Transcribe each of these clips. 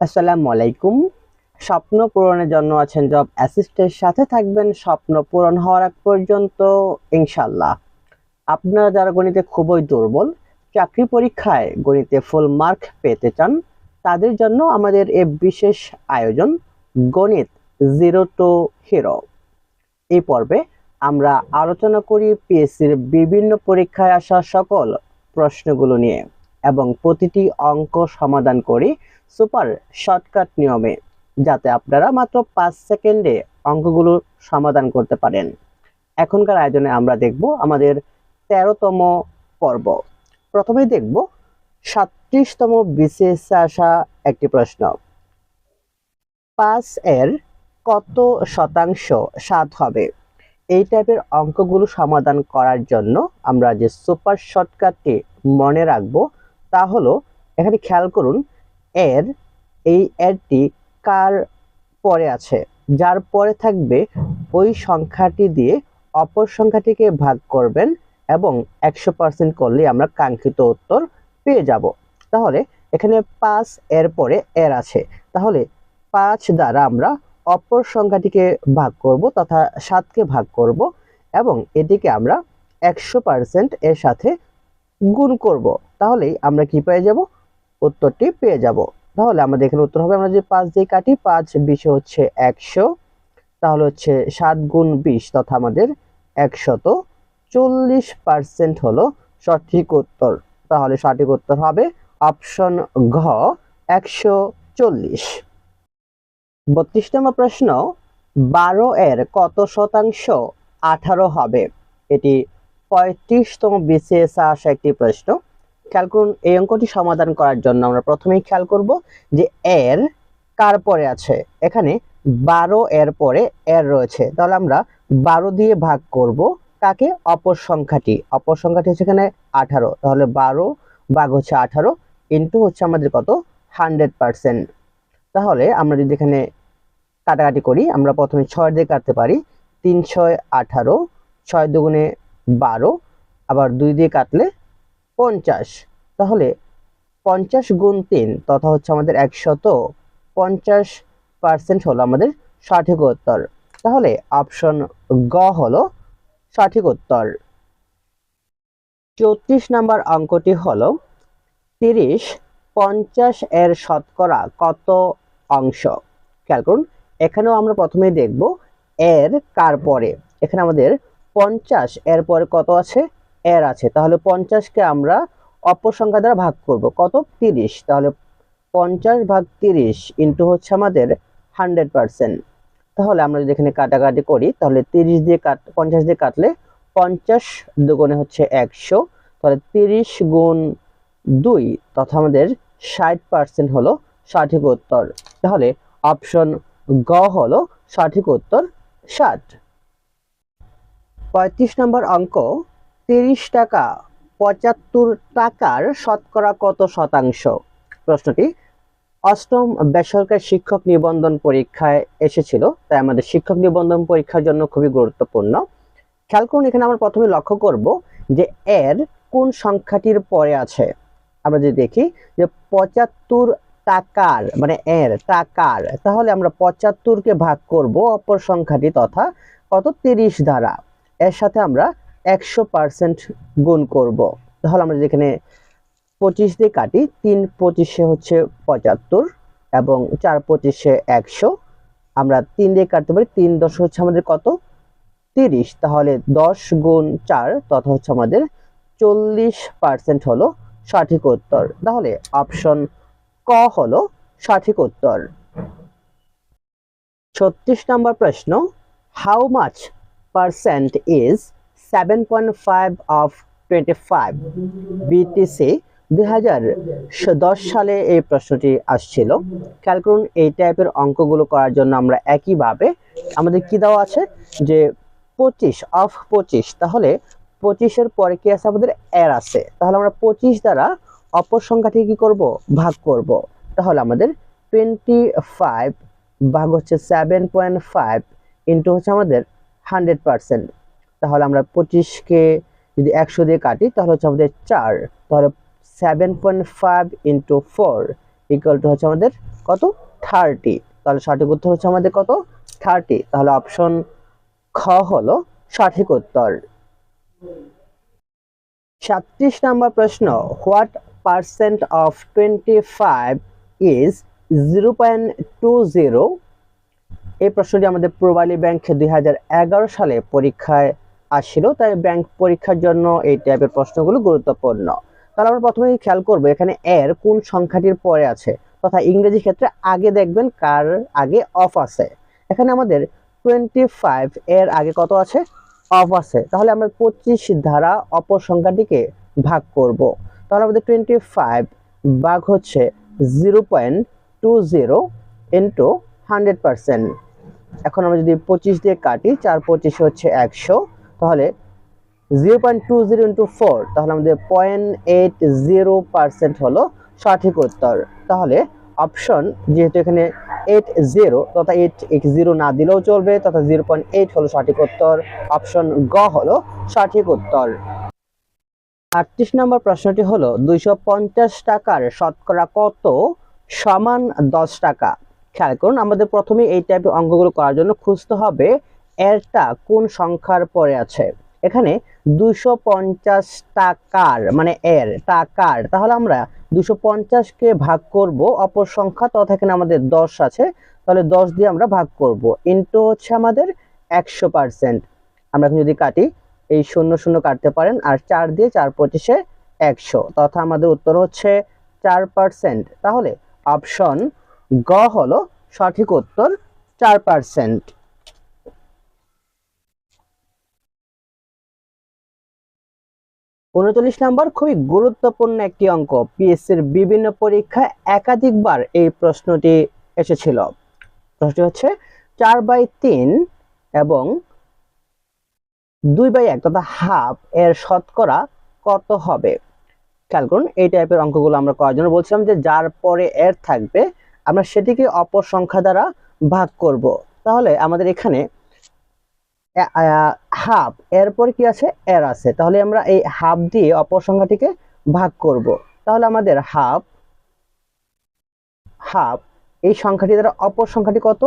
আসসালামু আলাইকুম। স্বপ্ন পূরণের জন্য আছেন জব অ্যাসিস্টের সাথে থাকবেন স্বপ্ন পূরণ হওয়ার আগ পর্যন্ত ইনশাল্লাহ আপনারা যারা গণিতে খুবই দুর্বল, চাকরি পরীক্ষায় গণিতে ফুল মার্ক পেতে চান, তাদের জন্য আমাদের এ বিশেষ আয়োজন গণিত জিরো টু হিরো এই পর্বে আমরা আলোচনা করি পিএসসির বিভিন্ন পরীক্ষায় আসা সকল প্রশ্নগুলো নিয়ে এবং প্রতিটি অঙ্ক সমাধান করি সুপার শর্টকাট নিয়মে, যাতে আপনারা মাত্র পাঁচ সেকেন্ডে অঙ্কগুলো সমাধান করতে পারেন। এখনকার আয়োজনে আমরা দেখব আমাদের তেরোতম পর্ব। প্রথমেই দেখব সাতত্রিশতম বিসিএস আসা একটি প্রশ্ন। পাঁচ এর কত শতাংশ সাত হবে? এই টাইপের অঙ্কগুলো সমাধান করার জন্য আমরা যে সুপার শর্টকাটটি মনে রাখব তা হলো, এখানে খেয়াল করুন এর, এই এরটি কার পরে আছে? যার পরে থাকবে ওই সংখ্যাটি দিয়ে অপর সংখ্যাটিকে ভাগ করবেন এবং একশো পার্সেন্ট করলে আমরা কাঙ্ক্ষিত উত্তর পেয়ে যাব। তাহলে এখানে পাঁচ এর পরে এর আছে। তাহলে পাঁচ দ্বারা আমরা অপর সংখ্যাটিকে ভাগ করব তথা সাতকে ভাগ করব এবং এটিকে আমরা একশো পার্সেন্ট এর সাথে গুণ করব। তাহলেই আমরা কি পেয়ে যাব? উত্তরটি পেয়ে যাব। তাহলে আমাদের এখানে উত্তর হবে, আমরা যে পাঁচ দিয়ে কাটি, পাঁচ বিশে হচ্ছে একশো, তাহলে হচ্ছে সাত গুণ বিশ, তথা আমাদের একশত চল্লিশ পার্সেন্ট হলো সঠিক উত্তর। তাহলে সঠিক উত্তর হবে অপশন ঘ, একশো চল্লিশ। বত্রিশ নম্বর প্রশ্ন, বারো এর কত শতাংশ আঠারো হবে? এটি পঁয়ত্রিশতম বিসিএস আসা একটি প্রশ্ন। খেয়াল করুন, এই অঙ্কটি সমাধান করার জন্য আমরা প্রথমেই খেয়াল করব যে এর কার পরে আছে। এখানে বারো এর পরে এর রয়েছে। তাহলে আমরা বারো দিয়ে ভাগ করব কাকে? অপর সংখ্যাটি। অপর সংখ্যাটি হচ্ছে এখানে আঠারো। তাহলে বারো ভাগ হচ্ছে আঠারো ইন্টু হচ্ছে আমাদের কত? Hundred percent. তাহলে আমরা যদি এখানে কাটাকাটি করি, আমরা প্রথমে ছয় দিয়ে কাটতে পারি। তিন, ছয়, আঠারো, ছয় দুগুণে বারো। আবার দুই দিয়ে কাটলে পঞ্চাশ। তাহলে পঞ্চাশ গুণ তিন, তথা হচ্ছে আমাদের একশত পঞ্চাশ পার্সেন্ট হলো আমাদের সঠিক তাহলে অপশন গ হলো সঠিক উত্তর। চৌত্রিশ নাম্বার অঙ্কটি হলো তিরিশ পঞ্চাশ এর শতকরা কত অংশ? খেয়াল করুন, এখানেও আমরা প্রথমেই দেখব এর কার পরে। এখানে আমাদের পঞ্চাশ এর পরে কত আছে? এর আছে। তাহলে পঞ্চাশকে আমরা অপর সংখ্যা দ্বারা ভাগ করব। কত? তিরিশ। তাহলে পঞ্চাশ ভাগ তিরিশ ইন্টু হচ্ছে আমাদের হান্ড্রেড পার্সেন্ট তাহলে আমরা যদি এখানে কাটাকাটি করি, তাহলে তিরিশ দিয়ে কাট, পঞ্চাশ দিয়ে কাটলে পঞ্চাশ দুগুণে হচ্ছে একশো। তাহলে তিরিশ গুণ দুই, তথা আমাদের ষাট পার্সেন্ট হলো সঠিক উত্তর। তাহলে অপশন গ হলো সঠিক উত্তর ষাট। পঁয়ত্রিশ নম্বর অঙ্ক তিরিশ টাকা পঁচাত্তর টাকার শতকরা কত শতাংশ? প্রশ্নটি, অষ্টম বেসরকারি শিক্ষক নিবন্ধন পরীক্ষায় এসেছিল, তাই আমাদের শিক্ষক নিবন্ধন পরীক্ষার জন্য খুবই গুরুত্বপূর্ণ। খেয়াল করুন, এখানে আমরা প্রথমে লক্ষ্য করব যে এর কোন সংখ্যাটির পরে আছে। আমরা যদি দেখি যে পঁচাত্তর টাকার মানে এর টাকার, তাহলে আমরা পঁচাত্তরকে ভাগ করব অপর সংখ্যাটি তথা কত? তিরিশ দ্বারা। এর সাথে আমরা একশো পার্সেন্ট গুণ করব। তাহলে আমরা যেখানে পঁচিশ দিয়ে কাটি, তিন পঁচিশে হচ্ছে পঁচাত্তর এবং চার পঁচিশে একশো। আমরা তিন দিয়ে কাটতে পারি, তিন দশ হচ্ছে আমাদের কত? তিরিশ। তাহলে দশ গুণ চার, তথা হচ্ছে আমাদের চল্লিশ পার্সেন্ট হলো সঠিক উত্তর। তাহলে অপশন ক হলো সঠিক উত্তর। ছত্রিশ নম্বর প্রশ্ন how much percent is seven point five of twenty five BTC দুই হাজার দশ সালে এই প্রশ্নটি আসছিল। খেয়াল করুন, এই টাইপের অঙ্কগুলো করার জন্য আমরা একইভাবে আমাদের কি দেওয়া আছে? যে পঁচিশ অফ পঁচিশ, তাহলে পঁচিশের পরে কি আছে? আমাদের এর আছে। তাহলে আমরা পঁচিশ দ্বারা অপর সংখ্যাটি কি করব? ভাগ করব। তাহলে আমাদের টোয়েন্টি ফাইভ ভাগ হচ্ছে সেভেন পয়েন্ট ফাইভ ইন্টু হচ্ছে আমাদের হান্ড্রেড পার্সেন্ট তাহলে আমরা পঁচিশকে যদি একশো দিয়ে কাটি, তাহলে হচ্ছে আমাদের চার। তাহলে seven point five into four equal to হচ্ছে আমাদের কত? থার্টি তাহলে সঠিক উত্তর হচ্ছে আমাদের কত? থার্টি তাহলে অপশন খ হলো সঠিক উত্তর। সাতত্রিশ নম্বর প্রশ্ন what percent of twenty five is zero point two zero এই প্রশ্নটি আমাদের প্রবালী ব্যাংক দুই হাজার এগারো সালে পরীক্ষায় আসছিল, তাই ব্যাংক পরীক্ষার জন্য এই টাইপের প্রশ্নগুলো গুরুত্বপূর্ণ। তাহলে আমরা প্রথমে খেয়াল করব, এখানে এর কোন সংখ্যাটির পরে আছে, তথা ইংরেজি ক্ষেত্রে আগে দেখবেন কার আগে অফ আছে। এখানে আমাদের টোয়েন্টি ফাইভ এর আগে কত আছে? অফ আছে। তাহলে আমরা পঁচিশ দ্বারা অপর সংখ্যাটিকে ভাগ করব। তাহলে আমাদের টোয়েন্টি ফাইভ ভাগ হচ্ছে zero point two zero into hundred percent এখন আমরা যদি পঁচিশ দিয়ে কাটি, চার পঁচিশে হচ্ছে একশো তাহলে zero point two zero into four তাহলে আমাদের পয়েন্ট এইট জিরো পার্সেন্ট হলো সঠিক উত্তর। তাহলে অপশন যেহেতু এখানে এইট জিরো তথা এইট এইট জিরো না দিলেও চলবে, তথা জিরো পয়েন্ট এইট হলো সঠিক উত্তর অপশন গ হলো সঠিক উত্তর। আটত্রিশ নম্বর প্রশ্নটি হলো, দুইশো পঞ্চাশ টাকার শতকরা কত সমান দশ টাকা? খেয়াল করুন, আমাদের প্রথমে এই টাইপের অঙ্কগুলো করার জন্য খুঁজতে হবে। এরটা কোন সংখ্যার পরে আছে? এখানে দুশো পঞ্চাশ টাকার মানে এর, টাকার, তাহলে আমরা দুশো পঞ্চাশকে ভাগ করব, অপর সংখ্যা, তথা এখানে আমাদের দশ আছে, তাহলে দশ দিয়ে আমরা ভাগ করব। ইন্টু হচ্ছে আমাদের একশো পার্সেন্ট আমরা যদি কাটি, এই শূন্য শূন্য কাটতে পারেন, আর চার দিয়ে চার পঁচিশে একশো। তথা আমাদের উত্তর হচ্ছে চার পার্সেন্ট তাহলে অপশন গ হলো সঠিক উত্তর চার পার্সেন্ট উনচল্লিশ নম্বর খুবই গুরুত্বপূর্ণ একটি অঙ্ক। পিএসসির বিভিন্ন পরীক্ষায় একাধিকবার এই প্রশ্নটি এসেছিল। প্রশ্নটি হচ্ছে চার বাই তিন এবং দুই বাই এক তথা হাফ এর শতকরা কত হবে? খেয়াল করুন, এই টাইপের অঙ্কগুলো আমরা করার জন্য বলছিলাম যে যার পরে এর থাকবে, আমরা সেটিকে অপর সংখ্যা দ্বারা ভাগ করব। তাহলে আমাদের এখানে হাফ। এরপর কি আছে? এর আছে। তাহলে আমরা এই হাফ দিয়ে অপর সংখ্যাটিকে ভাগ করব। তাহলে আমাদের হাফ হাফ, এই সংখ্যাটি দ্বারা অপর সংখ্যাটি কত?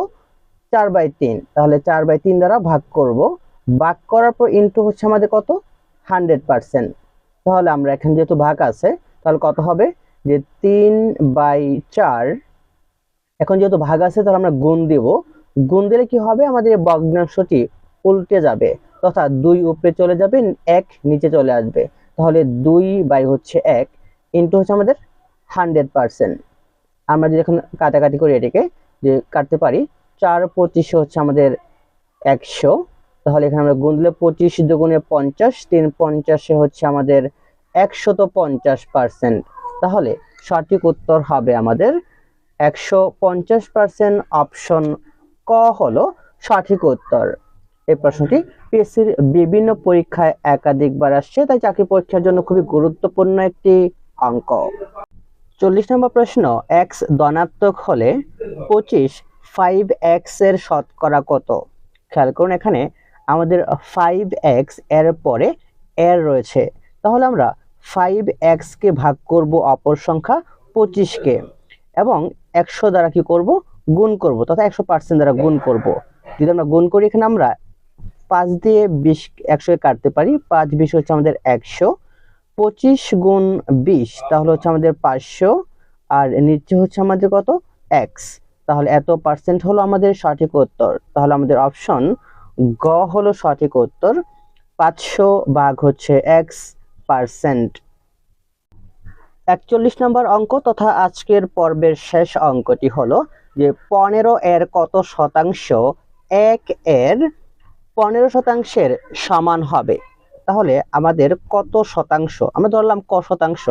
চার বাই তিন। তাহলে চার বাই তিন দ্বারা ভাগ করব। ভাগ করার পর ইন্টু হচ্ছে আমাদের কত? Hundred percent. তাহলে আমরা এখানে যেহেতু ভাগ আছে, তাহলে কত হবে? যে তিন বাই চার, এখন যেহেতু ভাগ আছে, তাহলে আমরা গুণ দিব। গুণ দিলে কি হবে? আমাদের ভগ্নাংশটি উল্টে যাবে, তথা দুই উপরে চলে যাবে, এক নিচে চলে আসবে। তাহলে দুই বাই হচ্ছে এক ইন্টু হচ্ছে আমাদের হান্ড্রেড পার্সেন্ট আমরা যদি এখন কাটাকাটি করি এটিকে, যে কাটতে পারি, চার পঁচিশে হচ্ছে আমাদের একশো। তাহলে এখানে আমরা গুণ দিলে পঁচিশ দুগুণে পঞ্চাশ, তিন পঞ্চাশে হচ্ছে আমাদের একশত পঞ্চাশ পার্সেন্ট তাহলে সঠিক উত্তর হবে আমাদের একশো পঞ্চাশ পার্সেন্ট অপশন ক হলো সঠিক উত্তর। এই প্রশ্নটি পিএসসির বিভিন্ন পরীক্ষায় একাধিকবার আসছে, তাই চাকরি পরীক্ষার জন্য খুবই গুরুত্বপূর্ণ একটি অঙ্ক। চল্লিশ নম্বর প্রশ্ন এক্স ধনাত্মক হলে পঁচিশ ফাইভ এক্সের শতকরা কত? খেয়াল করুন এখানে আমাদের ফাইভ এক্সের পরে এর রয়েছে। তাহলে আমরা ফাইভ এক্সকে ভাগ করব অপর সংখ্যা পঁচিশকে এবং একশো দ্বারা কি করব? গুণ করব, তথা একশো পার্সেন্ট দ্বারা গুণ করব। যদি আমরা গুণ করি, এখানে আমরা পাঁচ দিয়ে বিশ একশো কাটতে পারি, পাঁচ বিশ হচ্ছে আমাদের একশো, পঁচিশ গুণ বিশ, তাহলে হচ্ছে আমাদের পাঁচশো, আর নিচে হচ্ছে আমাদের কত? এক্স, তাহলে এত পার্সেন্ট হলো আমাদের সঠিক উত্তর, তাহলে আমাদের অপশন গ হলো সঠিক উত্তর, পাঁচশো ভাগ হচ্ছে এক্স পার্সেন্ট। একচল্লিশ নম্বর অঙ্ক তথা আজকের পর্বের শেষ অঙ্কটি হলো যে পনেরো এর কত শতাংশ? এক এর পনেরো শতাংশের সমান হবে। তাহলে আমাদের কত শতাংশ? আমরা ধরলাম ক শতাংশ।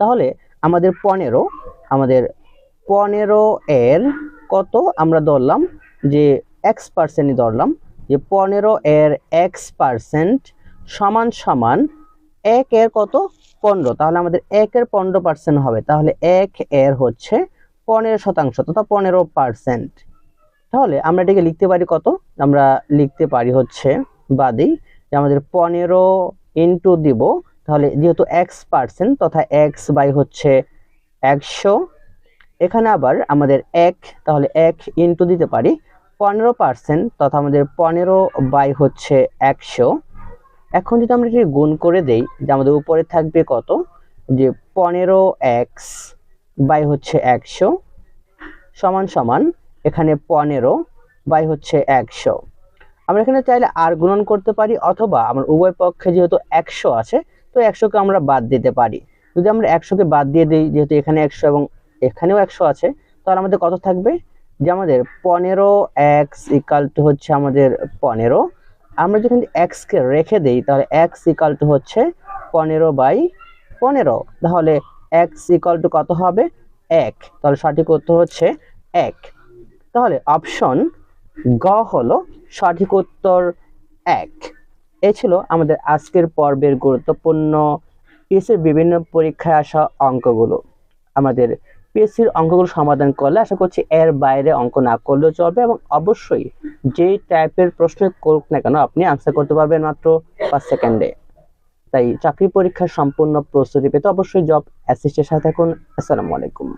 তাহলে আমাদের পনেরো আমাদের পনেরো এর কত? আমরা ধরলাম যে এক্স পার্সেন্টই ধরলাম, যে পনেরো এর এক্স পার্সেন্ট সমান সমান এক এর কত? পনেরো। তাহলে আমাদের এক এর পনেরো পার্সেন্ট হবে। তাহলে এক এর হচ্ছে পনেরো শতাংশ, তথা পনেরো পার্সেন্ট তাহলে আমরা এটাকে লিখতে পারি কত? আমরা লিখতে পারি হচ্ছে বাদি যে আমাদের পনেরো ইন্টু দিব। তাহলে যেহেতু এক্স পার্সেন্ট তথা এক্স বাই হচ্ছে একশো, এখানে আবার আমাদের এক, তাহলে এক ইন্টু দিতে পারি। পনেরো পার্সেন্ট তথা আমাদের পনেরো বাই হচ্ছে একশো। এখন যদি আমরা এটি গুণ করে দেই, যে আমাদের উপরে থাকবে কত? যে পনেরো এক্স বাই হচ্ছে একশো, সমান সমান এখানে পনেরো, বাই হচ্ছে একশো। আমরা এখানে চাইলে আর গুণন করতে পারি, অথবা আমার উভয় পক্ষে যেহেতু একশো আছে, তো একশোকে আমরা বাদ দিতে পারি। যদি আমরা একশোকে বাদ দিয়ে দিই, যেহেতু এখানে একশো এবং এখানেও একশো আছে, তাহলে আমাদের কত থাকবে? যে আমাদের পনেরো এক্স ইকাল টু হচ্ছে আমাদের পনেরো। আমরা যখন এক্সকে রেখে দেই, তাহলে এক্স ইকাল টু হচ্ছে পনেরো বাই পনেরো। তাহলে এক্স ইকাল টু কত হবে? এক। তাহলে সঠিক উত্তর হচ্ছে এক। তাহলে অপশন গ হলো সঠিক উত্তর এক। এ ছিল আমাদের আজকের পর্বের গুরুত্বপূর্ণ পিএসসির বিভিন্ন পরীক্ষায় আসা অঙ্কগুলো। আমাদের পিএসসির অঙ্কগুলো সমাধান করলে আশা করছি এর বাইরে অঙ্ক না করলেও চলবে এবং অবশ্যই যে টাইপের প্রশ্ন করুক না কেন আপনি আনসার করতে পারবেন মাত্র পাঁচ সেকেন্ডে তাই চাকরি পরীক্ষার সম্পূর্ণ প্রস্তুতি পেতে অবশ্যই জব অ্যাসিস্টের সাথে থাকুন। আসসালামু আলাইকুম।